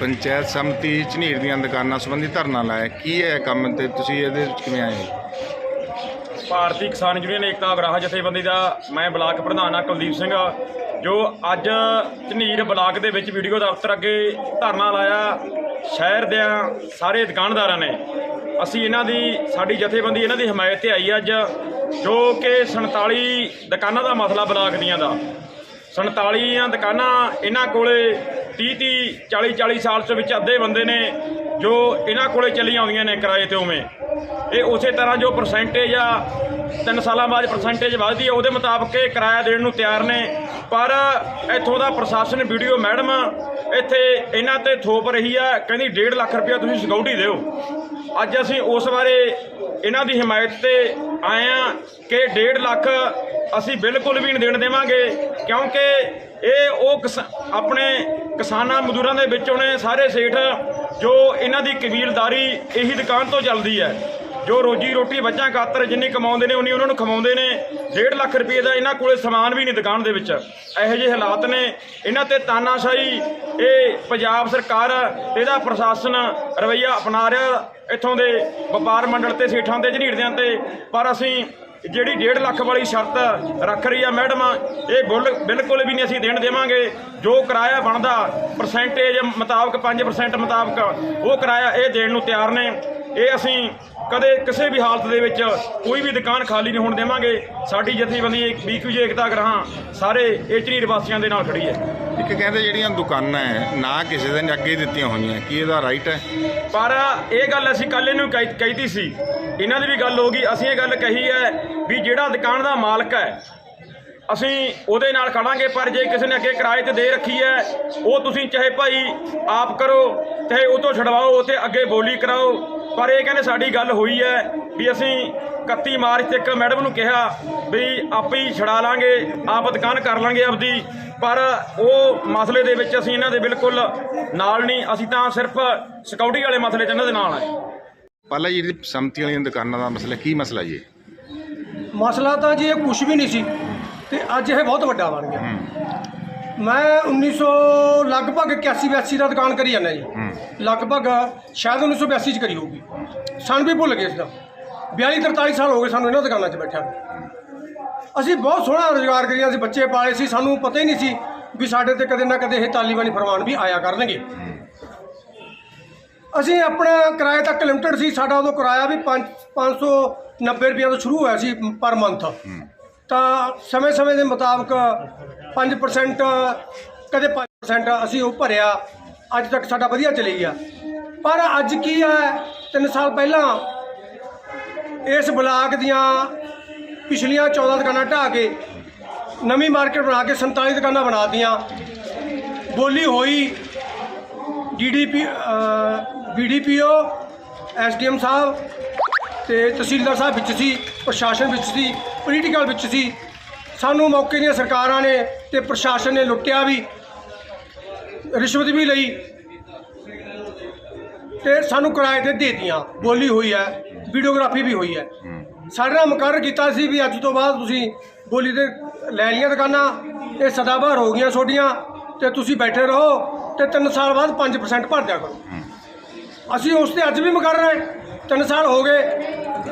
ਪੰਚਾਇਤ ਸਮਿਤੀ ਝਨੀਰ ਦੀਆਂ ਦੁਕਾਨਾਂ ਸੰਬੰਧੀ ਧਰਨਾ ਲਾਇਆ। ਕੀ ਹੈ ਕੰਮ ਤੇ ਤੁਸੀਂ ਇਹਦੇ ਵਿੱਚ ਕਿਵੇਂ ਆਏ ਹੋ? ਭਾਰਤੀ ਕਿਸਾਨ ਯੂਨੀਅਨ ਏਕਤਾ ਗਰਾਹ ਜਥੇਬੰਦੀ ਦਾ, ਮੈਂ ਬਲਾਕ ਪ੍ਰਧਾਨ ਆ ਕੁਲਦੀਪ ਸਿੰਘ, ਜੋ ਅੱਜ ਝਨੀਰ ਬਲਾਕ ਦੇ ਵਿੱਚ ਵੀਡੀਓ ਦਫ਼ਤਰ ਅੱਗੇ ਧਰਨਾ ਲਾਇਆ। ਸ਼ਹਿਰ ਦੇ ਸਾਰੇ ਦੁਕਾਨਦਾਰਾਂ ਨੇ, ਅਸੀਂ ਇਹਨਾਂ ਦੀ, ਸਾਡੀ ਜਥੇਬੰਦੀ ਇਹਨਾਂ ਦੀ ਹਮਾਇਤ ਤੇ ਆਈ ਅੱਜ, ਜੋ ਕਿ 47 ਦੁਕਾਨਾਂ ਦਾ ਮਸਲਾ ਬਲਾਕ ਦੀਆਂ ਦਾ। 47 ਦੁਕਾਨਾਂ ਇਹਨਾਂ ਕੋਲੇ 30 30 40 40 ਸਾਲ ਤੋਂ ਵਿੱਚ ਅੱਧੇ ਬੰਦੇ ਨੇ ਜੋ ਇਹਨਾਂ ਕੋਲੇ ਚੱਲੀਆਂ ਆਉਂਦੀਆਂ ਨੇ ਕਿਰਾਏ ਤੇ ਉਵੇਂ। ਇਹ ਉਸੇ ਤਰ੍ਹਾਂ ਜੋ ਪਰਸੈਂਟੇਜ ਆ, ਤਿੰਨ ਸਾਲਾਂ ਬਾਅਦ ਪਰਸੈਂਟੇਜ ਵੱਧਦੀ ਹੈ ਉਹਦੇ ਮੁਤਾਬਕ ਇਹ ਕਿਰਾਇਆ ਦੇਣ ਨੂੰ ਤਿਆਰ ਨੇ। ਪਰ ਇੱਥੋਂ ਦਾ ਪ੍ਰਸ਼ਾਸਨ ਵੀਡੀਓ ਮੈਡਮ ਇੱਥੇ ਇਹਨਾਂ ਤੇ ਥੋਪ ਰਹੀ ਆ, ਕਹਿੰਦੀ 1.5 ਲੱਖ ਰੁਪਇਆ ਤੁਸੀਂ ਸਿਕਿਉਰਿਟੀ ਦਿਓ। ਅੱਜ ਅਸੀਂ ਉਸ ਬਾਰੇ ਇਹਨਾਂ ਦੀ ਹਮਾਇਤ ਤੇ ਆਏ ਆ ਕਿ 1.5 ਲੱਖ ਅਸੀਂ ਬਿਲਕੁਲ ਵੀ ਨਹੀਂ ਦੇਣ ਦੇਵਾਂਗੇ, ਕਿਉਂਕਿ ਇਹ ਉਹ ਕਿਸਾ- ਆਪਣੇ ਕਿਸਾਨਾਂ ਮਜ਼ਦੂਰਾਂ ਦੇ ਵਿੱਚੋਂ ਨੇ ਸਾਰੇ ਸੇਠ ਜੋ ਇਹਨਾਂ ਦੀ ਕਬੀਲਦਾਰੀ ਇਹੀ ਦੁਕਾਨ ਤੋਂ ਚੱਲਦੀ ਹੈ। ਜੋ ਰੋਜੀ ਰੋਟੀ ਬੱਚਾ ਖਾਤਰ ਜਿੰਨੀ ਕਮਾਉਂਦੇ ਨੇ, ਉਨੀ ਉਹਨਾਂ ਨੂੰ ਖਵਾਉਂਦੇ ਨੇ। 1.5 ਲੱਖ ਰੁਪਏ ਦਾ ਇਹਨਾਂ ਕੋਲੇ ਸਮਾਨ ਵੀ ਨਹੀਂ ਦੁਕਾਨ ਦੇ ਵਿੱਚ। ਇਹੋ ਜਿਹੇ ਹਾਲਾਤ ਨੇ। ਇਹਨਾਂ ਤੇ ਤਾਨਾਸ਼ਾਹੀ ਇਹ ਪੰਜਾਬ ਸਰਕਾਰ ਇਹਦਾ ਪ੍ਰਸ਼ਾਸਨ ਰਵਈਆ ਅਪਣਾ ਰਿਹਾ। ਇੱਥੋਂ ਦੇ ਵਪਾਰ ਮੰਡਲ ਤੇ ਸੇਠਾਂ ਤੇ ਝਨੀੜਦਿਆਂ ਤੇ। ਪਰ ਅਸੀਂ ਜਿਹੜੀ 1.5 ਲੱਖ ਵਾਲੀ ਸ਼ਰਤ ਰੱਖ ਰਹੀ ਆ ਮੈਡਮ, ਇਹ ਬੁੱਲ ਬਿਲਕੁਲ ਵੀ ਨਹੀਂ ਅਸੀਂ ਦੇਣ ਦੇਵਾਂਗੇ। ਜੋ ਕਿਰਾਇਆ ਬਣਦਾ ਪਰਸੈਂਟੇਜ ਮੁਤਾਬਕ 5% ਮੁਤਾਬਕ, ਉਹ ਕਿਰਾਇਆ ਇਹ ਦੇਣ ਨੂੰ ਤਿਆਰ ਨੇ। ਇਹ ਅਸੀਂ ਕਦੇ ਕਿਸੇ ਵੀ ਹਾਲਤ ਦੇ ਵਿੱਚ ਕੋਈ ਵੀ ਦੁਕਾਨ ਖਾਲੀ ਨਹੀਂ ਹੋਣ ਦੇਵਾਂਗੇ। ਸਾਡੀ ਜਥੇਬੰਦੀ ਬੀਕੂਜੀ ਏਕਤਾ ਗ੍ਰਾਹਾਂ ਸਾਰੇ ਇਹ ਝਨੀਰ ਵਾਸੀਆਂ ਦੇ ਨਾਲ ਖੜੀ ਹੈ। ਇੱਕ ਕਹਿੰਦੇ ਜਿਹੜੀਆਂ ਦੁਕਾਨਾਂ ਹੈ ਨਾ ਕਿਸੇ ਦੇ ਨੇ ਅੱਗੇ ਦਿੱਤੀਆਂ ਹੋਈਆਂ। ਕੀ ਇਹਦਾ ਰਾਈਟ ਹੈ? ਪਰ ਇਹ ਗੱਲ ਅਸੀਂ ਕੱਲ ਇਹਨੂੰ ਕਹੀ ਕਹੀਤੀ ਸੀ। ਇਹਨਾਂ ਦੀ ਵੀ ਗੱਲ ਹੋ ਗਈ। ਅਸੀਂ ਇਹ ਗੱਲ ਕਹੀ ਹੈ ਵੀ ਜਿਹੜਾ ਦੁਕਾਨ ਦਾ ਮਾਲਕ ਹੈ ਅਸੀਂ ਉਹਦੇ ਨਾਲ ਖੜਾਂਗੇ ਪਰ ਜੇ ਕਿਸੇ ਨੇ ਅੱਗੇ ਕਿਰਾਏ ਤੇ ਦੇ ਰੱਖੀ ਹੈ ਉਹ ਤੁਸੀਂ ਚਾਹੇ ਭਾਈ ਆਪ ਕਰੋ ਚਾਹੇ ਉਹ ਤੋਂ ਛਡਵਾਓ ਤੇ ਅੱਗੇ ਬੋਲੀ ਕਰਾਓ। ਪਰ ਇਹ ਕਹਿੰਦੇ ਸਾਡੀ ਗੱਲ ਹੋਈ ਹੈ ਵੀ ਅਸੀਂ 31 ਮਾਰਚ ਤੱਕ ਮੈਡਮ ਨੂੰ ਕਿਹਾ ਵੀ ਆਪੇ ਹੀ ਛਡਾ ਲਾਂਗੇ ਆਪ ਦੁਕਾਨ ਕਰ ਲਾਂਗੇ ਆਪਦੀ ਪਰ ਉਹ ਮਸਲੇ ਦੇ ਵਿੱਚ ਅਸੀਂ ਇਹਨਾਂ ਦੇ ਬਿਲਕੁਲ ਨਾਲ ਨਹੀਂ ਅਸੀਂ ਤਾਂ ਸਿਰਫ ਸਿਕਿਉਰਿਟੀ ਵਾਲੇ ਮਸਲੇ 'ਚ ਇਹਨਾਂ ਦੇ ਨਾਲ ਆ ਪਹਿਲਾਂ ਜਿਹੜੀ ਸਮਿਤੀ ਵਾਲੀਆਂ ਦੁਕਾਨਾਂ ਦਾ ਮਸਲਾ ਕੀ ਮਸਲਾ ਜੀ? ਮਸਲਾ ਤਾਂ ਜੀ ਇਹ ਕੁਝ ਵੀ ਨਹੀਂ ਸੀ ਤੇ ਅੱਜ ਇਹ ਬਹੁਤ ਵੱਡਾ ਬਣ ਗਿਆ। ਮੈਂ 1900 ਲਗਭਗ 81 82 ਦਾ ਦੁਕਾਨ ਕਰੀ ਜਾਂਦਾ ਜੀ। ਲਗਭਗ ਸ਼ਾਇਦ 1982 ਚ ਕਰੀ ਹੋਊਗੀ। ਸਾਨੂੰ ਵੀ ਭੁੱਲ ਗਏ ਇਸ ਦਾ। 42 43 ਸਾਲ ਹੋ ਗਏ ਸਾਨੂੰ ਇਹਨਾਂ ਦੁਕਾਨਾਂ 'ਚ ਬੈਠਿਆਂ। ਅਸੀਂ ਬਹੁਤ ਸੋਹਣਾ ਰੋਜ਼ਗਾਰ ਕਰੀਆਂ ਸੀ ਬੱਚੇ ਪਾਲੇ ਸੀ ਸਾਨੂੰ ਪਤਾ ਹੀ ਨਹੀਂ ਸੀ ਵੀ ਸਾਡੇ ਤੇ ਕਦੇ ਨਾ ਕਦੇ ਇਹ ਤਾਲੀਬਾਨੀ ਫਰਮਾਨ ਵੀ ਆਇਆ ਕਰਨਗੇ। ਅਸੀਂ ਆਪਣਾ ਕਿਰਾਏ ਤੱਕ ਲਿਮਟਡ ਸੀ ਸਾਡਾ ਉਦੋਂ ਕਿਰਾਇਆ ਵੀ 5 590 ਰੁਪਏ ਤੋਂ ਸ਼ੁਰੂ ਹੋਇਆ ਸੀ ਪਰ ਮੰਥ ਤਾਂ ਸਮੇਂ-ਸਮੇਂ ਦੇ ਮੁਤਾਬਕ 5% ਕਦੇ 5% ਅਸੀਂ ਉਹ ਭਰਿਆ। ਅੱਜ ਤੱਕ ਸਾਡਾ ਵਧੀਆ ਚੱਲੀ ਗਿਆ। ਪਰ ਅੱਜ ਕੀ ਹੈ 3 ਸਾਲ ਪਹਿਲਾਂ ਇਸ ਬਲਾਕ ਦੀਆਂ ਪਿਛਲੀਆਂ 14 ਦੁਕਾਨਾਂ ਢਾਹ ਕੇ ਨਵੀਂ ਮਾਰਕੀਟ ਬਣਾ ਕੇ 47 ਦੁਕਾਨਾਂ ਬਣਾ ਦਿੱਤੀਆਂ। ਬੋਲੀ ਹੋਈ ਡੀਡੀਪੀ ਬੀਡੀਪੀਓ ਐਸਡੀਐਮ ਸਾਹਿਬ ਤੇ ਤਹਿਸੀਲਦਾਰ ਸਾਹਿਬ ਵਿੱਚ ਸੀ, ਪ੍ਰਸ਼ਾਸਨ ਵਿੱਚ ਸੀ, ਪੋਲੀਟੀਕਲ ਵਿੱਚ ਸੀ। ਸਾਨੂੰ ਮੌਕੇ ਦੀਆਂ ਸਰਕਾਰਾਂ ਨੇ ਤੇ ਪ੍ਰਸ਼ਾਸਨ ਨੇ ਲੁੱਟਿਆ ਵੀ, ਰਿਸ਼ਵਤ ਵੀ ਲਈ ਤੇ ਸਾਨੂੰ ਕਿਰਾਏ ਤੇ ਦੇ ਦਿੱਤੀਆਂ। ਬੋਲੀ ਹੋਈ ਹੈ, ਵੀਡੀਓਗ੍ਰਾਫੀ ਵੀ ਹੋਈ ਹੈ। ਸਾਡੇ ਨਾਲ ਮੁਕਰਰ ਕੀਤਾ ਸੀ ਵੀ ਅੱਜ ਤੋਂ ਬਾਅਦ ਤੁਸੀਂ ਬੋਲੀ ਤੇ ਲੈ ਲਈਆਂ ਦੁਕਾਨਾਂ, ਇਹ ਸਦਾਬਹਾਰ ਹੋ ਗਈਆਂ ਛੋਟੀਆਂ ਤੇ ਤੁਸੀਂ ਬੈਠੇ ਰਹੋ ਤੇ 3 ਸਾਲ ਬਾਅਦ 5% ਭਰ ਦਿਆ ਕਰੋ। ਅਸੀਂ ਉਸ ਤੇ ਅੱਜ ਵੀ ਮੁਕਰਰ ਹੈ, ਤਿੰਨ ਸਾਲ ਹੋ ਗਏ,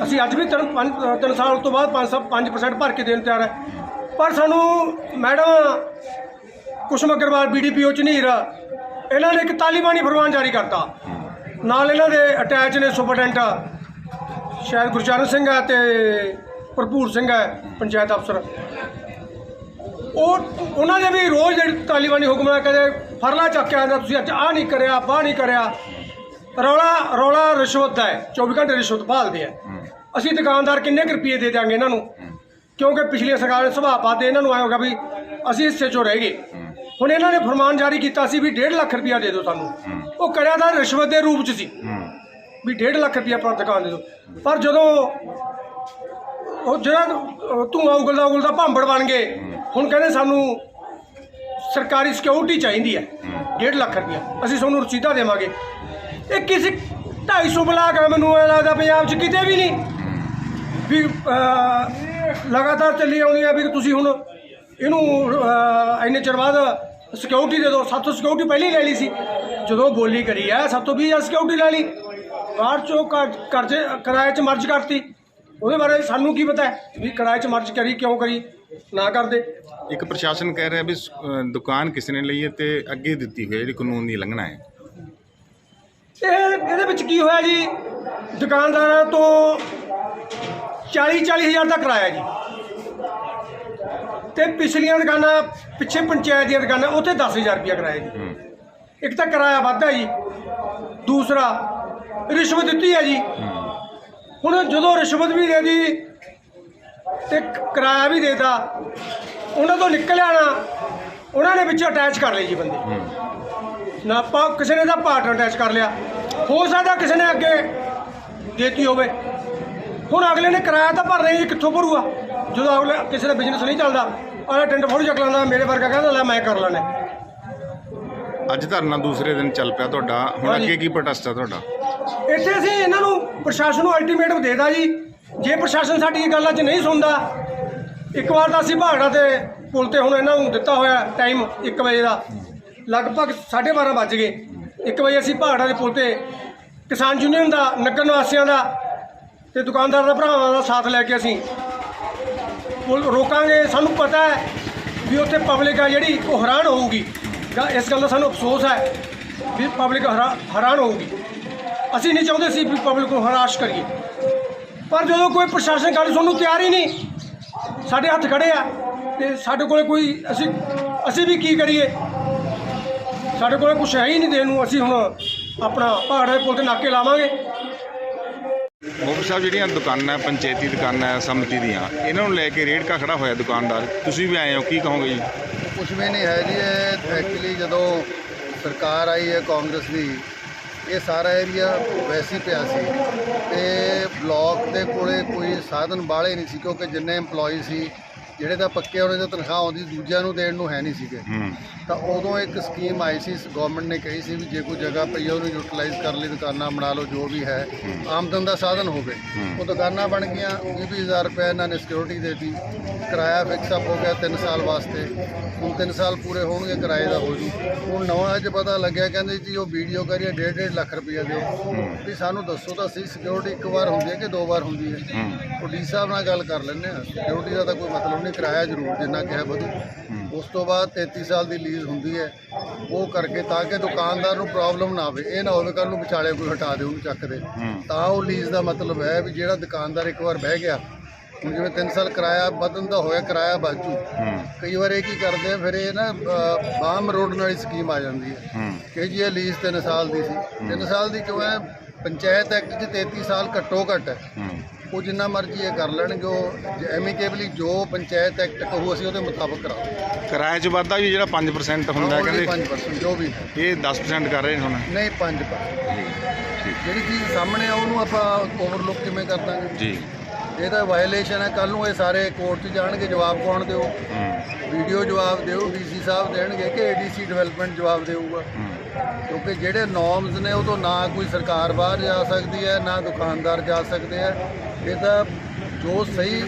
ਅਸੀਂ ਅੱਜ ਵੀ ਤਿੰਨ ਪੰਜ- ਤਿੰਨ ਸਾਲ ਤੋਂ ਬਾਅਦ 5 5% ਭਰ ਕੇ ਦੇਣ ਤਿਆਰ ਹੈ। ਪਰ ਸਾਨੂੰ ਮੈਡਮ ਕੁਸ਼ਮ ਅਗਰਵਾਲ ਬੀਡੀਪੀਓ ਝਨੀਰ ਇਹਨਾਂ ਨੇ ਇੱਕ ਤਾਲੀਬਾਨੀ ਫਰਮਾਨ ਜਾਰੀ ਕਰਤਾ। ਨਾਲ ਇਹਨਾਂ ਦੇ ਅਟੈਚ ਨੇ ਸੁਪਰਡੈਂਟ ਸ਼ਾਇਦ ਗੁਰਚਰਨ ਸਿੰਘ ਹੈ ਤੇ ਭਰਪੂਰ ਸਿੰਘ ਹੈ ਪੰਚਾਇਤ ਅਫਸਰ। ਉਹ ਉਹਨਾਂ ਦੇ ਵੀ ਰੋਜ਼ ਜਿਹੜੀ ਤਾਲੀਬਾਨੀ ਹੁਕਮ ਨਾਲ ਕਦੇ ਫਰਲਾ ਚੱਕ ਕੇ ਆਉਂਦਾ ਤੁਸੀਂ ਅੱਜ ਆਹ ਨਹੀਂ ਕਰਿਆ ਬਾਹ ਨਹੀਂ ਕਰਿਆ। ਰੌਲਾ ਰੌਲਾ ਰਿਸ਼ਵਤ ਦਾ ਹੈ 24 ਘੰਟੇ ਰਿਸ਼ਵਤ ਭਾਲਦੇ ਆ। ਅਸੀਂ ਦੁਕਾਨਦਾਰ ਕਿੰਨੇ ਰੁਪਏ ਦੇ ਦਿਆਂਗੇ ਇਹਨਾਂ ਨੂੰ? ਕਿਉਂਕਿ ਪਿਛਲੀ ਸਰਕਾਰ ਨੇ ਸੁਭਾਅ ਪਾਤੇ ਇਹਨਾਂ ਨੂੰ ਆਇਆ ਹੋਗਾ ਵੀ ਅਸੀਂ ਹਿੱਸੇ ਚੋਂ ਰਹਿ ਗਏ। ਹੁਣ ਇਹਨਾਂ ਨੇ ਫਰਮਾਨ ਜਾਰੀ ਕੀਤਾ ਸੀ ਵੀ 1.5 ਲੱਖ ਰੁਪਇਆ ਦੇ ਦਿਓ ਸਾਨੂੰ। ਉਹ ਕਰਿਆ ਤਾਂ ਰਿਸ਼ਵਤ ਦੇ ਰੂਪ 'ਚ ਸੀ। ਵੀ 1.5 ਲੱਖ ਰੁਪਇਆ ਪਰ ਦੁਕਾਨ ਦੇ ਦਿਓ। ਪਰ ਜਦੋਂ ਉਹ ਜਿਹੜਾ ਅਹ, ਧੂੰਆਂ ਉਗਲਦਾ ਉਗਲਦਾ ਭਾਂਬੜ ਬਣ ਗਏ ਹੁਣ ਕਹਿੰਦੇ ਸਾਨੂੰ ਸਰਕਾਰੀ ਸਿਕਿਉਰਿਟੀ ਚਾਹੀਦੀ ਹੈ। 1.5 ਲੱਖ ਰੁਪਇਆ। ਅਸੀਂ ਤੁਹਾਨੂੰ ਰਸੀਦਾਂ ਦੇਵਾਂਗੇ। ਇਹ ਕਿਸੇ 250 ਬਲਾਕ ਹੈ ਮੈਨੂੰ ਇਹ ਲੱਗਦਾ ਪੰਜਾਬ 'ਚ ਕਿਤੇ ਵੀ ਨਹੀਂ। ਵੀ ਲਗਾਤਾਰ ਚੱਲੀ ਆਉਂਦੀ ਹੈ ਵੀ ਤੁਸੀਂ ਹੁਣ ਇਹਨੂੰ ਇੰਨੇ ਚਿਰ ਬਾਅਦ ਸਿਕਿਉਰਿਟੀ ਦੇ ਦਿਓ ਸਾਤੋਂ ਸਿਕਿਉਰਿਟੀ ਪਹਿਲਾਂ ਹੀ ਲੈ ਲਈ ਸੀ। ਜਦੋਂ ਬੋਲੀ ਕਰੀ ਹੈ ਸਾਤੋਂ ਵੀ ਸਿਕਿਉਰਿਟੀ ਲੈ ਲਈ। ਬਾਹਰ ਚੋਂ ਕਰ- ਕਰਜ਼ੇ ਕਿਰਾਏ 'ਚ ਮਰਜ ਕਰਤੀ। ਉਹਦੇ ਬਾਰੇ ਸਾਨੂੰ ਕੀ ਪਤਾ ਵੀ ਕਿਰਾਏ 'ਚ ਮਰਜ ਕਰੀ ਕਿਉਂ ਕਰੀ ਨਾ ਕਰਦੇ। ਇੱਕ ਪ੍ਰਸ਼ਾਸਨ ਕਹਿ ਰਿਹਾ ਵੀ ਦੁਕਾਨ ਕਿਸ ਨੇ ਲਈ ਹੈ ਤੇ ਅੱਗੇ ਦਿੱਤੀ ਹੋਈ ਜਿਹੜੀ ਕਾਨੂੰਨ ਦੀ ਲੰਘਣਾ ਹੈ। ਇਹ ਇਹਦੇ ਵਿੱਚ ਕੀ ਹੋਇਆ ਜੀ? ਦੁਕਾਨਦਾਰਾਂ ਤੋਂ 40 40 ਹਜ਼ਾਰ ਦਾ ਕਿਰਾਇਆ ਜੀ। ਤੇ ਪਿਛਲੀਆਂ ਦੁਕਾਨਾਂ ਪਿੱਛੇ ਪੰਚਾਇਤ ਦੀਆਂ ਦੁਕਾਨਾਂ ਉੱਥੇ 10000 ਰੁਪਇਆ ਕਿਰਾਇਆ ਜੀ। ਇੱਕ ਤਾਂ ਕਿਰਾਇਆ ਵੱਧਦਾ ਜੀ। ਦੂਸਰਾ ਰਿਸ਼ਵਤ ਦਿੱਤੀ ਹੈ ਜੀ। ਹੁਣ ਜਦੋਂ ਰਿਸ਼ਵਤ ਵੀ ਦੇ ਦੀ ਤੇ ਕਿਰਾਇਆ ਵੀ ਦੇਤਾ ਉਹਨਾਂ ਤੋਂ ਨਿਕਲਿਆ ਨਾ ਉਹਨਾਂ ਨੇ ਵਿੱਚ ਅਟੈਚ ਕਰ ਲਈ ਜੀ ਬੰਦੇ। ਨਾ ਆਪਾਂ ਕਿਸੇ ਨੇ ਤਾਂ ਪਾਰਟਨਰ ਅਟੈਚ ਕਰ ਲਿਆ। ਹੋ ਸਕਦਾ ਕਿਸੇ ਨੇ ਅੱਗੇ ਦੇਤੀ ਹੋਵੇ। ਹੁਣ ਅਗਲੇ ਨੇ ਕਿਰਾਇਆ ਤਾਂ ਭਰਨਾ ਹੀ ਕਿੱਥੋਂ ਭਰੂਗਾ? ਜਦੋਂ ਅਗਲੇ ਕਿਸੇ ਦਾ ਬਿਜ਼ਨਸ ਨਹੀਂ ਚੱਲਦਾ ਅਗਲਾ ਟੈਂਟ ਫੋੜ ਚੱਕ ਲੈਂਦਾ ਮੇਰੇ ਵਰਗਾ ਕਹਿੰਦਾ ਲੈ ਮੈਂ ਕਰ ਲੈਣਾ। ਅੱਜ ਧਰਨਾ ਦੂਸਰੇ ਦਿਨ ਚੱਲ ਪਿਆ ਤੁਹਾਡਾ। ਹੁਣ। ਅੱਗੇ ਕੀ ਪ੍ਰੋਟੈਸਟ ਹੈ ਤੁਹਾਡਾ? ਇੱਥੇ ਅਸੀਂ ਇਹਨਾਂ ਨੂੰ ਪ੍ਰਸ਼ਾਸਨ ਨੂੰ ਅਲਟੀਮੇਟਮ ਦੇਦਾ ਜੀ। ਜੇ ਪ੍ਰਸ਼ਾਸਨ ਸਾਡੀ ਇਹ ਗੱਲਾਂ 'ਚ ਨਹੀਂ ਸੁਣਦਾ ਇੱਕ ਵਾਰ ਤਾਂ ਅਸੀਂ ਭਾਗੜਾ ਤੇ ਪੁਲ ਤੇ ਹੁਣ ਇਹਨਾਂ ਨੂੰ ਦਿੱਤਾ ਹੋਇਆ ਟਾਈਮ 1 ਵਜੇ ਦਾ। ਲਗਭਗ 12:30 ਵੱਜ ਗਏ। 1 ਵਜੇ ਅਸੀਂ ਭਾਗੜਾ ਦੇ ਪੁਲ ਤੇ ਕਿਸਾਨ ਯੂਨੀਅਨ ਦਾ ਨਗਰ ਨਿਵਾਸੀਆਂ ਦਾ ਤੇ ਦੁਕਾਨਦਾਰ ਦਾ ਭਰਾਵਾਂ ਦਾ ਸਾਥ ਲੈ ਕੇ ਅਸੀਂ ਪੁਲ ਰੋਕਾਂਗੇ। ਸਾਨੂੰ ਪਤਾ ਹੈ ਵੀ ਉੱਥੇ ਪਬਲਿਕ ਆ ਜਿਹੜੀ ਉਹ ਹੈਰਾਨ ਹੋਊਗੀ। ਜਾਂ ਇਸ ਗੱਲ ਦਾ ਸਾਨੂੰ ਅਫਸੋਸ ਹੈ ਵੀ ਪਬਲਿਕ ਹੈਰਾਨ ਹੋਊਗੀ। ਅਸੀਂ ਨਹੀਂ ਚਾਹੁੰਦੇ ਸੀ ਵੀ ਪਬਲਿਕ ਨੂੰ ਹਰਾਸ਼ ਕਰੀਏ। ਪਰ ਜਦੋਂ ਕੋਈ ਪ੍ਰਸ਼ਾਸਨ ਗੱਲ ਸੁਣਨ ਨੂੰ ਤਿਆਰ ਹੀ ਨਹੀਂ, ਸਾਡੇ ਹੱਥ ਖੜੇ ਆ ਤੇ ਸਾਡੇ ਕੋਲੇ ਕੋਈ ਅਸੀਂ ਅਸੀਂ ਵੀ ਕੀ ਕਰੀਏ? ਸਾਡੇ ਕੋਲੇ ਕੁਝ ਹੈ ਹੀ ਨਹੀਂ ਦੇਣ ਨੂੰ। ਅਸੀਂ ਹੁਣ ਆਪਣਾ ਪਹਾੜ ਪੁਲ ਤੇ ਨਾਕੇ ਲਾਵਾਂਗੇ। ਮੁਖਰ ਸਾਹਿਬ, ਜਿਹੜੀਆਂ ਦੁਕਾਨਾਂ, ਪੰਚਾਇਤੀ ਦੁਕਾਨਾਂ, ਸਮਿਤੀ ਦੀਆਂ, ਇਹਨਾਂ ਨੂੰ ਲੈ ਕੇ ਰੇਡ ਕਾ ਖੜਾ ਹੋਇਆ ਦੁਕਾਨਦਾਰ। ਤੁਸੀਂ ਵੀ ਆਏ ਹੋ, ਕੀ ਕਹੋਗੇ ਜੀ? ਕੁਝ ਵੀ ਨਹੀਂ ਹੈ ਜੀ, ਇਹ ਐਕਚੁਅਲੀ ਜਦੋਂ ਸਰਕਾਰ ਆਈ ਹੈ, ਕਾਂਗਰਸ ਦੀ, ਇਹ ਸਾਰਾ ਏਰੀਆ ਵੈਸੀ ਪਿਆ ਸੀ। ਤੇ ਬਲਾਕ ਦੇ ਕੋਲੇ ਕੋਈ ਸਾਧਨ ਬਾਲੇ ਨਹੀਂ ਸੀ, ਕਿਉਂਕਿ ਜਿੰਨੇ EMPLOYE ਸੀ ਜਿਹੜੇ ਤਾਂ ਪੱਕੇ ਉਹਨਾਂ ਦੀ ਤਨਖਾਹ ਆਉਂਦੀ ਦੂਜਿਆਂ ਨੂੰ ਦੇਣ ਨੂੰ ਹੈ ਨਹੀਂ ਸੀਗੇ। ਤਾਂ ਉਦੋਂ ਇੱਕ ਸਕੀਮ ਆਈ ਸੀ ਗਵਰਨਮੈਂਟ ਨੇ ਕਹੀ ਸੀ ਵੀ ਜੇ ਕੋਈ ਜਗ੍ਹਾ ਪਈ ਹੈ ਉਹਨੂੰ ਯੂਟਿਲਾਈਜ਼ ਕਰ ਲਈ ਦੁਕਾਨਾਂ ਬਣਾ ਲਓ ਜੋ ਵੀ ਹੈ ਆਮਦਨ ਦਾ ਸਾਧਨ ਹੋਵੇ। ਉਹ ਦੁਕਾਨਾਂ ਬਣ ਗਈਆਂ 20000 ਰੁਪਏ ਇਹਨਾਂ ਨੇ ਸਿਕਿਉਰਿਟੀ ਦੇਤੀ। ਕਿਰਾਇਆ ਫਿਕਸ ਅਪ ਹੋ ਗਿਆ 3 ਸਾਲ ਵਾਸਤੇ। ਹੁਣ 3 ਸਾਲ ਪੂਰੇ ਹੋਣਗੇ ਕਿਰਾਏ ਦਾ ਹੋ ਜੂ। ਹੁਣ ਨਵਾਂ ਅੱਜ ਪਤਾ ਲੱਗਿਆ ਕਹਿੰਦੇ ਜੀ ਉਹ ਵੀਡੀਓ ਕਰੀਏ 1.5 ਲੱਖ ਰੁਪਏ ਦਿਓ। ਵੀ ਸਾਨੂੰ ਦੱਸੋ ਤਾਂ ਸਹੀ ਸਿਕਿਉਰਿਟੀ ਇੱਕ ਵਾਰ ਹੁੰਦੀ ਹੈ ਕਿ ਦੋ ਵਾਰ ਹੁੰਦੀ ਹੈ? ਹੂੰ। ਉਹ ਡੀ ਸਾਹਿਬ ਨਾਲ ਗੱਲ ਕਰ ਲੈਂਦੇ ਆ ਸਿਕਿਉਰਿਟੀ ਦਾ ਤਾਂ ਕੋਈ ਮਤਲਬ ਨਹੀਂ ਕਿਰਾਇਆ ਜ਼ਰੂਰ ਜਿੰਨਾ ਕਿਹਾ ਵਧੂ। ਉਸ ਤੋਂ ਬਾਅਦ 33 ਸਾਲ ਦੀ ਲੀਜ਼ ਹੁੰਦੀ ਹੈ ਉਹ ਕਰਕੇ ਤਾਂ ਕਿ ਦੁਕਾਨਦਾਰ ਨੂੰ ਪ੍ਰੋਬਲਮ ਨਾ ਆਵੇ ਇਹ ਨਾ ਹੋਵੇ ਕੱਲ ਨੂੰ ਵਿਚਾਲੇ ਕੋਈ ਹਟਾ ਦੇ ਉਹਨੂੰ ਚੱਕ ਦੇ। ਤਾਂ ਉਹ ਲੀਜ਼ ਦਾ ਮਤਲਬ ਹੈ ਵੀ ਜਿਹੜਾ ਦੁਕਾਨਦਾਰ ਇੱਕ ਵਾਰ ਬਹਿ ਗਿਆ ਹੁਣ ਜਿਵੇਂ 3 ਸਾਲ ਕਿਰਾਇਆ ਵਧਣ ਦਾ ਹੋਇਆ ਕਿਰਾਇਆ ਬਾਜੂ ਕਈ ਵਾਰ ਇਹ ਕੀ ਕਰਦੇ ਆ ਫਿਰ ਇਹ ਨਾ ਬਾਮ ਰੋਡ ਵਾਲੀ ਸਕੀਮ ਆ ਜਾਂਦੀ ਹੈ। ਕਿ ਜੀ ਇਹ ਲੀਜ਼ 3 ਸਾਲ ਦੀ ਸੀ। 3 ਸਾਲ ਦੀ ਕਿਉਂ ਹੈ? ਪੰਚਾਇਤ ਐਕਟ 'ਚ 33 ਸਾਲ ਘੱਟੋ ਘੱਟ ਹੂੰ। ਉਹ ਜਿੰਨਾ ਮਰਜ਼ੀ ਇਹ ਕਰ ਲੈਣਗੇ ਉਹ ਐਮੀਕੇਬਲੀ ਜੋ ਪੰਚਾਇਤ ਐਕਟ ਕਹੂ ਅਸੀਂ ਉਹਦੇ ਮੁਤਾਬਕ ਕਰਾਂਗੇ। ਕਿਰਾਏ 'ਚ ਵਾਧਾ ਵੀ ਜਿਹੜਾ 5% ਹੁੰਦਾ ਹੈ ਕਹਿੰਦੇ 5% ਜੋ ਵੀ। ਹੈ। ਇਹ 10% ਕਰ ਰਹੇ ਨੇ ਹੁਣ। ਨਹੀਂ 5% ਜਿਹੜੀ ਚੀਜ਼ ਸਾਹਮਣੇ ਆ ਉਹਨੂੰ ਆਪਾਂ ਓਵਰਲੁੱਕ ਕਿਵੇਂ ਕਰ ਦਾਂਗੇ? ਜੀ। ਇਹ ਤਾਂ ਵਾਇਲੇਸ਼ਨ ਹੈ ਕੱਲ ਨੂੰ ਇਹ ਸਾਰੇ ਕੋਰਟ 'ਚ ਜਾਣਗੇ ਜਵਾਬ ਕੌਣ ਦਿਓ? ਹੂੰ। ਵੀਡੀਓ ਜਵਾਬ ਦਿਓ ਡੀਸੀ ਸਾਹਿਬ ਦੇਣਗੇ ਕਿ ਏਡੀਸੀ ਡਿਵੈਲਪਮੈਂਟ ਜਵਾਬ ਦੇਊਗਾ। ਹੂੰ। ਕਿਉਂਕਿ ਜਿਹੜੇ ਨੋਰਮਸ ਨੇ ਉਹ ਤੋਂ ਨਾ ਕੋਈ ਸਰਕਾਰ ਬਾਹਰ ਜਾ ਸਕਦੀ ਹੈ ਨਾ ਦੁਕਾਨਦਾਰ ਜਾ ਸਕਦੇ ਆ ਇਹ ਤਾਂ ਜੋ ਸਹੀ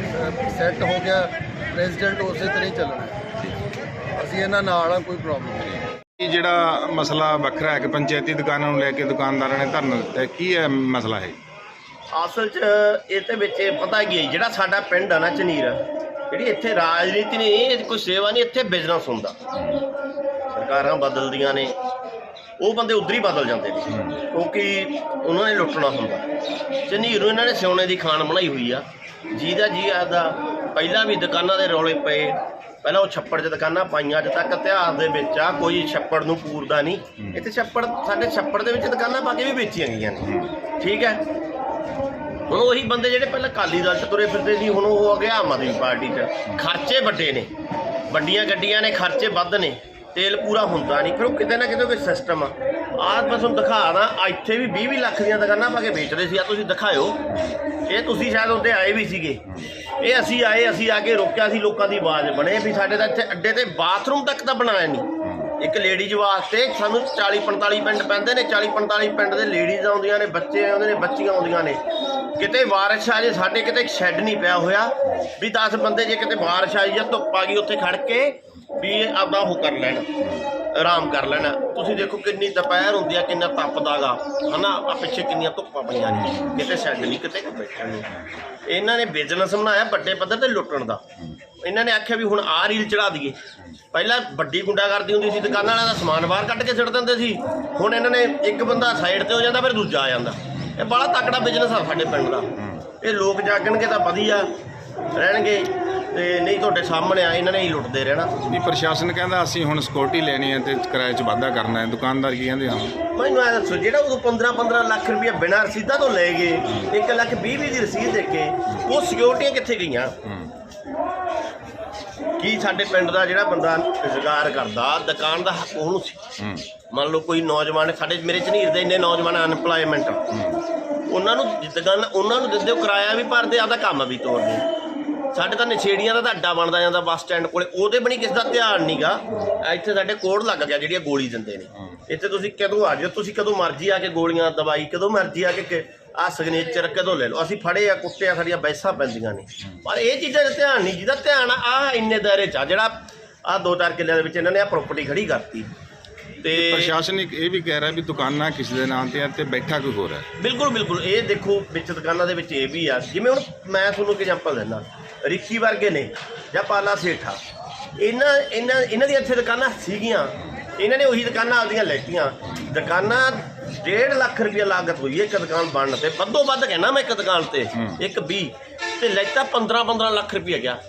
ਸੈੱਟ ਹੋ ਗਿਆ ਪ੍ਰੈਜ਼ੀਡੈਂਟ ਉਸੇ ਤਰ੍ਹਾਂ ਹੀ ਚੱਲਣਾ। ਹੈ। ਅਸੀਂ ਇਹਨਾਂ ਨਾਲ ਆ ਕੋਈ ਪ੍ਰੋਬਲਮ ਨਹੀਂ। ਇਹ ਜਿਹੜਾ ਮਸਲਾ ਵੱਖਰਾ ਹੈ ਕਿ ਪੰਚਾਇਤੀ ਦੁਕਾਨਾਂ ਨੂੰ ਲੈ ਕੇ ਦੁਕਾਨਦਾਰਾਂ ਨੇ ਧਰਨਾ ਦਿੱਤਾ ਹੈ, ਕੀ ਹੈ ਮਸਲਾ ਹੈ ਅਸਲ 'ਚ ਇਹਦੇ ਵਿੱਚ ਇਹ ਪਤਾ ਕੀ ਹੈ ਜਿਹੜਾ ਸਾਡਾ ਪਿੰਡ ਆ ਨਾ ਚਨੀਰ ਜਿਹੜੀ ਇੱਥੇ ਰਾਜਨੀਤੀ ਨਹੀਂ ਇਹ ਕੋਈ ਸੇਵਾ ਨਹੀਂ ਇੱਥੇ ਬਿਜ਼ਨਸ ਹੁੰਦਾ। ਸਰਕਾਰਾਂ ਬਦਲਦੀਆਂ ਨੇ। ਉਹ ਬੰਦੇ ਉਧਰ ਹੀ ਬਦਲ ਜਾਂਦੇ ਨੇ। ਕਿਉਂਕਿ ਉਹਨਾਂ ਨੇ ਲੁੱਟਣਾ ਹੁੰਦਾ। ਚਨੀਰ ਨੂੰ ਇਹਨਾਂ ਨੇ ਸਿਉਣੇ ਦੀ ਖਾਨ ਬਣਾਈ ਹੋਈ ਆ। ਜਿਹਦਾ ਜੀ ਆਦਾ ਪਹਿਲਾਂ ਵੀ ਦੁਕਾਨਾਂ ਦੇ ਰੌਲੇ ਪਏ। ਪਹਿਲਾਂ ਉਹ ਛੱਪੜ 'ਚ ਦੁਕਾਨਾਂ ਪਾਈਆਂ ਅੱਜ ਤੱਕ ਇਤਿਹਾਸ ਦੇ ਵਿੱਚ ਆ ਕੋਈ ਛੱਪੜ ਨੂੰ ਪੂਰਦਾ ਨਹੀਂ। ਇੱਥੇ ਛੱਪੜ ਸਾਡੇ ਛੱਪੜ ਦੇ ਵਿੱਚ ਦੁਕਾਨਾਂ ਪਾ ਕੇ ਵੀ ਵੇਚੀਆਂ ਗਈਆਂ ਨੇ। ਠੀਕ ਹੈ। ਹੁਣ ਉਹੀ ਬੰਦੇ ਜਿਹੜੇ ਪਹਿਲਾਂ ਅਕਾਲੀ ਦਲ 'ਚ ਤੁਰੇ ਫਿਰਦੇ ਸੀ ਹੁਣ ਉਹ ਆ ਗਿਆ ਆਮ ਆਦਮੀ ਪਾਰਟੀ 'ਚ। ਖਰਚੇ ਵੱਡੇ ਨੇ। ਵੱਡੀਆਂ ਗੱਡੀਆਂ ਨੇ ਖਰਚੇ ਵੱਧ ਨੇ। ਤੇਲ ਪੂਰਾ ਹੁੰਦਾ ਨਹੀਂ ਫਿਰ ਉਹ ਕਿਤੇ ਨਾ ਕਿਤੇ ਕੋਈ ਸਿਸਟਮ ਆ। ਆਹ ਮੈਂ ਤੁਹਾਨੂੰ ਦਿਖਾ ਦਾਂ ਇੱਥੇ ਵੀ 20 20 ਲੱਖ ਦੀਆਂ ਦੁਕਾਨਾਂ ਪਾ ਕੇ ਵੇਚਦੇ ਸੀ ਆ ਤੁਸੀਂ ਦਿਖਾਇਓ। ਇਹ ਤੁਸੀਂ ਸ਼ਾਇਦ ਉੱਤੇ ਆਏ ਵੀ ਸੀਗੇ। ਇਹ ਅਸੀਂ ਆਏ, ਅਸੀਂ ਆ ਕੇ ਰੋਕਿਆ ਸੀ, ਲੋਕਾਂ ਦੀ ਆਵਾਜ਼ ਬਣੇ ਵੀ ਸਾਡੇ ਤਾਂ ਇੱਥੇ ਅੱਡੇ ਤੇ ਬਾਥਰੂਮ ਤੱਕ ਤਾਂ ਬਣਾਇਆ ਨਹੀਂ। ਇੱਕ ਲੇਡੀਜ਼ ਵਾਸਤੇ ਸਾਨੂੰ 40 45 ਪਿੰਡ ਪੈਂਦੇ ਨੇ 40 45 ਪਿੰਡ ਦੇ ਲੇਡੀਜ਼ ਆਉਂਦੀਆਂ ਨੇ, ਬੱਚੇ ਆਉਂਦੇ ਨੇ, ਬੱਚੀਆਂ ਆਉਂਦੀਆਂ ਨੇ। ਕਿਤੇ ਬਾਰਿਸ਼ ਆ ਜੇ, ਸਾਡੇ ਕਿਤੇ ਸ਼ੈੱਡ ਨਹੀਂ ਪਿਆ ਹੋਇਆ। ਵੀ 10 ਬੰਦੇ ਜੇ ਕਿਤੇ ਬਾਰਿਸ਼ ਆਈ ਜਾਂ ਧੁੱਪ ਆ ਗਈ, ਉੱਥੇ ਖੜ ਕੇ ਵੀ ਆਪਣਾ ਉਹ ਕਰ ਲੈਣ, ਆਰਾਮ ਕਰ ਲੈਣਾ। ਤੁਸੀਂ ਦੇਖੋ ਕਿੰਨੀ ਦੁਪਹਿਰ ਹੁੰਦੀ ਆ, ਕਿੰਨਾ ਤਪਦਾਗਾ। ਹਨਾ ਆ ਪਿੱਛੇ ਕਿੰਨੀਆਂ ਧੁੱਪਾਂ ਪਈਆਂ ਨੇ। ਕਿਤੇ ਸ਼ੈੱਡ ਨਹੀਂ, ਕਿਤੇ ਬੈਠਣ ਨੂੰ ਇਹਨਾਂ ਨੇ ਬਿਜ਼ਨਸ ਬਣਾਇਆ ਵੱਡੇ ਪੱਧਰ ਤੇ ਲੁੱਟਣ ਦਾ। ਇਹਨਾਂ ਨੇ ਆਖਿਆ ਵੀ ਹੁਣ ਆਹ ਰੀਲ ਚੜਾ ਦਈਏ। ਪਹਿਲਾਂ ਵੱਡੀ ਗੁੰਡਾ ਕਰਦੀ ਹੁੰਦੀ ਸੀ, ਦੁਕਾਨਾਂ ਵਾਲਿਆਂ ਦਾ ਸਮਾਨ ਬਾਹਰ ਕੱਢ ਕੇ ਸਿੱਟ ਦਿੰਦੇ ਸੀ। ਹੁਣ ਇਹਨਾਂ ਨੇ ਇੱਕ ਬੰਦਾ ਸਾਈਡ ਤੇ ਹੋ ਜਾਂਦਾ, ਫਿਰ ਦੂਜਾ ਆ ਜਾਂਦਾ। ਇਹ ਬੜਾ ਤਕੜਾ ਬਿਜ਼ਨਸ ਆ ਸਾਡੇ ਪਿੰਡ ਦਾ। ਇਹ ਲੋਕ ਜਾਗਣਗੇ ਤਾਂ ਵਧੀਆ, ਰਹਿਣਗੇ। ਤੇ ਨਹੀਂ ਤੁਹਾਡੇ ਸਾਹਮਣੇ ਆ ਇਹਨਾਂ ਨੇ ਹੀ ਲੁੱਟਦੇ ਰਹਿਣਾ। ਨਹੀਂ ਪ੍ਰਸ਼ਾਸਨ ਕਹਿੰਦਾ ਅਸੀਂ ਹੁਣ ਸਿਕਿਉਰਿਟੀ ਲੈਣੀ ਹੈ ਤੇ ਕਿਰਾਏ 'ਚ ਵਾਧਾ ਕਰਨਾ ਹੈ। ਦੁਕਾਨਦਾਰ ਕੀ ਕਹਿੰਦੇ ਹਨ? ਮੈਨੂੰ ਐ ਦੱਸੋ ਜਿਹੜਾ ਉਦੋਂ 15 15 ਲੱਖ ਰੁਪਏ ਬਿਨਾਂ ਰਸੀਦਾਂ ਤੋਂ ਲੈ ਗਏ 1 ਲੱਖ 20 20 ਦੀ ਰਸੀਦ ਦੇ ਕੇ ਉਹ ਸਿਕਿਉਰਟੀਆਂ ਕਿੱਥੇ ਗਈਆਂ? ਕੀ ਸਾਡੇ ਪਿੰਡ ਦਾ ਜਿਹੜਾ ਬੰਦਾ ਰੁਜ਼ਗਾਰ ਕਰਦਾ ਦੁਕਾਨ ਦਾ ਹੱਕ ਉਹਨੂੰ ਸੀ? ਹੂੰ। ਮੰਨ ਲਓ ਕੋਈ ਨੌਜਵਾਨ ਸਾਡੇ ਮੇਰੇ ਝਨੀਰ ਦੇ ਇੰਨੇ ਨੌਜਵਾਨ ਅਨਪਲਾਈਮੈਂਟ ਉਹਨਾਂ ਨੂੰ ਦੁਕਾਨ ਉਹਨਾਂ ਨੂੰ ਦਿੰਦੇ ਉਹ ਕਿਰਾਇਆ ਵੀ ਭਰਦੇ ਆਪਦਾ ਕੰਮ ਵੀ ਤੋਰਦੇ। ਸਾਡੇ ਤਾਂ ਨਛੇੜੀਆਂ ਦਾ ਤਾਂ ਅੱਡਾ ਬਣਦਾ ਜਾਂਦਾ ਬੱਸ ਸਟੈਂਡ ਕੋਲੇ ਉਹਦੇ ਬਣੀ ਕਿਸੇ ਦਾ ਧਿਆਨ ਨਹੀਂਗਾ ਇੱਥੇ ਸਾਡੇ ਕੋਡ ਲੱਗ ਗਿਆ ਜਿਹੜੀਆਂ ਗੋਲੀ ਦਿੰਦੇ ਨੇ। ਇੱਥੇ ਤੁਸੀਂ ਕਦੋਂ ਆ ਜਾਓ ਤੁਸੀਂ ਕਦੋਂ ਮਰਜ਼ੀ ਆ ਕੇ ਗੋਲੀਆਂ ਦਵਾਈ ਕਦੋਂ ਮਰਜ਼ੀ ਆ ਕੇ ਆ ਸਿਗਨੇਚਰ ਕਦੋਂ ਲੈ ਲਓ। ਅਸੀਂ ਫੜੇ ਆ ਕੁੱਤੇ ਆ ਸਾਡੀਆਂ ਬੈਸਾਂ ਪੈਂਦੀਆਂ ਨੇ। ਪਰ ਇਹ ਚੀਜ਼ਾਂ ਦਾ ਧਿਆਨ ਨਹੀਂ ਜਿਹਦਾ ਧਿਆਨ ਆ ਇੰਨੇ ਦਾਇਰੇ ਚ ਆ ਜਿਹੜਾ ਆ ਦੋ ਚਾਰ ਕਿੱਲਿਆਂ ਦੇ ਵਿੱਚ ਇਹਨਾਂ ਨੇ ਆ ਪ੍ਰਾਪਰਟੀ ਖੜੀ ਕਰਤੀ। ਤੇ ਪ੍ਰਸ਼ਾਸਨ ਇਹ ਵੀ ਕਹਿ ਰਿਹਾ ਵੀ ਦੁਕਾਨਾਂ ਕਿਸੇ ਦੇ ਨਾਂ ਤੇ ਆ ਤੇ ਬੈਠਾ ਕੋਈ ਹੋਰ ਹੈ। ਬਿਲਕੁਲ ਬਿਲਕੁਲ। ਇਹ ਦੇਖੋ ਵਿੱਚ ਦੁਕਾਨਾਂ ਦੇ ਵਿੱਚ ਇਹ ਵੀ ਆ। ਜਿਵੇਂ ਹੁਣ ਮੈਂ ਤੁਹਾਨੂੰ ਇੱਕ ਐਗਜ਼ਾਮਪਲ ਦਿੰਦਾ। ਰਿੱਕੀ ਵਰਗੇ ਨੇ ਜਾਂ ਪਾਲਾ ਸੇਠਾ। ਇਹਨਾਂ ਇਹਨਾਂ ਇਹਨਾਂ ਦੀਆਂ ਇੱਥੇ ਦੁਕਾਨਾਂ ਸੀਗੀਆਂ। ਇਹਨਾਂ ਨੇ ਉਹੀ ਦੁਕਾਨਾਂ ਆਪਦੀਆਂ ਲੈਤੀਆਂ। ਦੁਕਾਨਾਂ 1.5 ਲੱਖ ਰੁਪਏ ਲਾਗਤ ਹੋਈ ਇੱਕ ਦੁਕਾਨ ਬਣਨ ਤੇ। ਵੱਧੋ ਵੱਧ ਕਹਿਣਾ ਮੈਂ ਇੱਕ ਦੁਕਾਨ ਤੇ ਇੱਕ 20 ਤੇ ਲੈਤਾ 15 15 ਲੱਖ ਰੁਪਏ ਗਿਆ।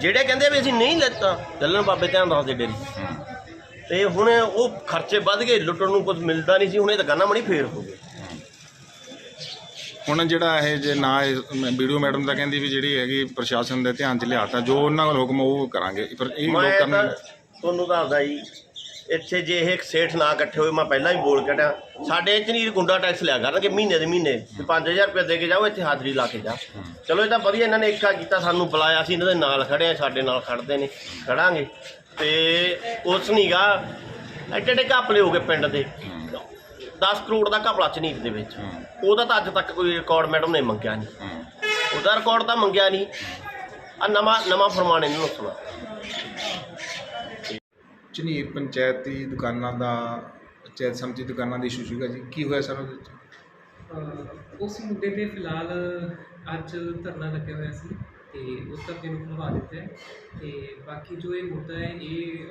ਜਿਹੜੇ ਕਹਿੰਦੇ ਵੀ ਅਸੀਂ ਨਹੀਂ ਲੈਤਾ ਚੱਲਣ ਬਾਬੇ ਧਿਆਨ ਦੱਸਦੇ ਡੇਰੀ। ਤੇ ਹੁਣ ਉਹ ਖਰਚੇ ਵੱਧ ਗਏ ਲੁੱਟਣ ਨੂੰ ਕੁਝ ਮਿਲਦਾ ਨਹੀਂ ਸੀ ਹੁਣ ਇਹ ਦੁਕਾਨਾਂ ਬਣੀ ਫੇਰ ਹੋ ਗਏ ਹੁਣ ਜਿਹੜਾ ਇਹ ਜੇ ਨਾ ਵੀਡੀਓ ਮੈਡਮ ਤਾਂ ਕਹਿੰਦੀ ਵੀ ਜਿਹੜੀ ਹੈਗੀ ਪ੍ਰਸ਼ਾਸਨ ਦੇ ਧਿਆਨ 'ਚ ਲਿਆਤਾ ਜੋ ਉਹਨਾਂ ਕੋਲ ਹੁਕਮ ਉਹ ਕਰਾਂਗੇ। ਪਰ ਇਹ ਲੋਕ ਮੈਂ ਤਾਂ ਕਰਨ ਤੁਹਾਨੂੰ ਦੱਸਦਾ ਜੀ ਇੱਥੇ ਜੇ ਇਹ ਸੇਠ ਨਾ ਇਕੱਠੇ ਹੋਏ ਮੈਂ ਪਹਿਲਾਂ ਹੀ ਬੋਲ ਕੇ ਟਿਆ ਸਾਡੇ ਇੰਜਨੀਅਰ ਗੁੰਡਾ ਟੈਕਸ ਲਿਆ ਕਰਨਗੇ ਮਹੀਨੇ ਦੇ ਮਹੀਨੇ। ਤੇ 5000 ਰੁਪਏ ਦੇ ਕੇ ਜਾਓ ਇੱਥੇ ਹਾਜ਼ਰੀ ਲਾ ਕੇ ਜਾ। ਚਲੋ ਇਹ ਤਾਂ ਵਧੀਆ ਇਹਨਾਂ ਨੇ ਇੱਕਾ ਕੀਤਾ ਸਾਨੂੰ ਬੁਲਾਇਆ ਸੀ ਇਹਨਾਂ ਦੇ ਨਾਲ ਖੜੇ ਆ ਸਾਡੇ ਨਾਲ ਖੜਦੇ ਨੇ ਖੜਾਂਗੇ। ਤੇ ਉਸ ਨੀਗਾ ਐਡੇ ਐਡੇ ਘਪਲੇ ਹੋ ਗਏ ਪਿੰਡ ਦੇ। 10 ਕਰੋੜ ਦਾ ਘਪਲਾ ਚਨੀਕ ਦੇ ਵਿੱਚ। ਉਹਦਾ ਤਾਂ ਅੱਜ ਤੱਕ ਕੋਈ ਰਿਕਾਰਡ ਮੈਡਮ ਨੇ ਮੰਗਿਆ ਨਹੀਂ। ਉਹਦਾ ਰਿਕਾਰਡ ਤਾਂ ਮੰਗਿਆ ਨਹੀਂ। ਆ ਨਵਾਂ ਨਵਾਂ ਫਰਮਾਨ ਇਹਨਾਂ ਨੂੰ। ਸੁਣਾ ਝਨੀਰ ਪੰਚਾਇਤੀ ਦੁਕਾਨਾਂ ਦਾ ਪੰਚਾਇਤ ਸਮਿਤੀ ਦੁਕਾਨਾਂ ਦੀ ਇਸ਼ੂ ਸੀਗਾ ਜੀ। ਕੀ ਹੋਇਆ ਸਰ ਉਹਦੇ ਵਿੱਚ? ਅਹ ਉਸ ਮੁੱਦੇ ਤੇ ਫਿਲਹਾਲ ਅੱਜ ਧਰਨਾ ਲੱਗਿਆ ਹੋਇਆ ਸੀ ਤੇ ਉਸ ਧਰਨੇ ਨੂੰ ਖੁਲਵਾ ਦਿੱਤਾ ਹੈ। ਤੇ ਬਾਕੀ ਜੋ ਇਹ ਮੁੱਦਾ ਹੈ ਇਹ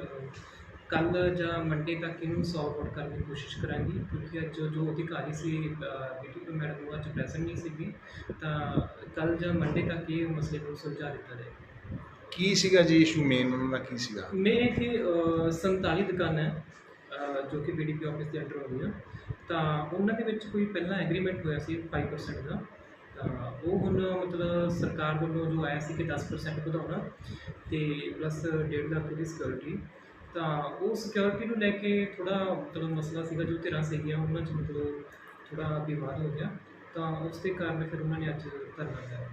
ਕੱਲ ਜਾਂ ਮੰਡੇ ਤੱਕ ਇਹਨੂੰ ਸੌਲਵ ਆਊਟ ਕਰਨ ਦੀ ਕੋਸ਼ਿਸ਼ ਕਰਾਂਗੇ ਕਿਉਂਕਿ ਅੱਜ ਜੋ ਅਧਿਕਾਰੀ ਸੀ ਡੀਟੀਪੀ ਮੈਡਮ ਉਹ ਅੱਜ ਪ੍ਰੈਜ਼ੈਂਟ ਨਹੀਂ ਸੀਗੇ ਤਾਂ ਕੱਲ ਜਾਂ ਮੰਡੇ ਤੱਕ ਇਹ ਮਸਲੇ ਨੂੰ ਸੁਲਝਾ ਦਿੱਤਾ ਜਾਏਗਾ। ਕੀ ਸੀਗਾ ਜੀ ਇਸ਼ੂ ਮੇਨ ਉਹਨਾਂ ਦਾ ਕੀ ਸੀਗਾ? ਮੇਰੇ ਇੱਥੇ ਅਹ, 47 ਦੁਕਾਨਾਂ ਹੈ ਜੋ ਕਿ ਬੀਡੀਪੀ ਆਫਿਸ ਦੇ ਅੰਡਰ ਆਉਂਦੀਆਂ ਤਾਂ ਉਹਨਾਂ ਦੇ ਵਿੱਚ ਕੋਈ ਪਹਿਲਾਂ ਐਗਰੀਮੈਂਟ ਹੋਇਆ ਸੀ 5% ਦਾ। ਤਾਂ ਉਹ ਹੁਣ ਮਤਲਬ ਸਰਕਾਰ ਵੱਲੋਂ ਜੋ ਆਇਆ ਸੀ ਕਿ 10% ਵਧਾਉਣਾ ਤੇ ਪਲੱਸ 1.5 ਲੱਖ ਦੀ ਸਿਕਿਉਰਿਟੀ ਤਾਂ ਉਹ ਸਿਕਿਉਰਿਟੀ ਨੂੰ ਲੈ ਕੇ ਥੋੜਾ ਮਤਲਬ ਮਸਲਾ ਸੀਗਾ, ਜੋ ਧਿਰਾਂ ਸੀਗੀਆਂ, ਉਹਨਾਂ 'ਚ ਮਤਲਬ ਥੋੜਾ ਵਿਵਾਦ ਹੋ ਗਿਆ। ਤਾਂ ਉਸ ਦੇ ਕਾਰਨ ਫਿਰ ਉਹਨਾਂ ਨੇ ਅੱਜ ਧਰਨਾ ਲਾਇਆ।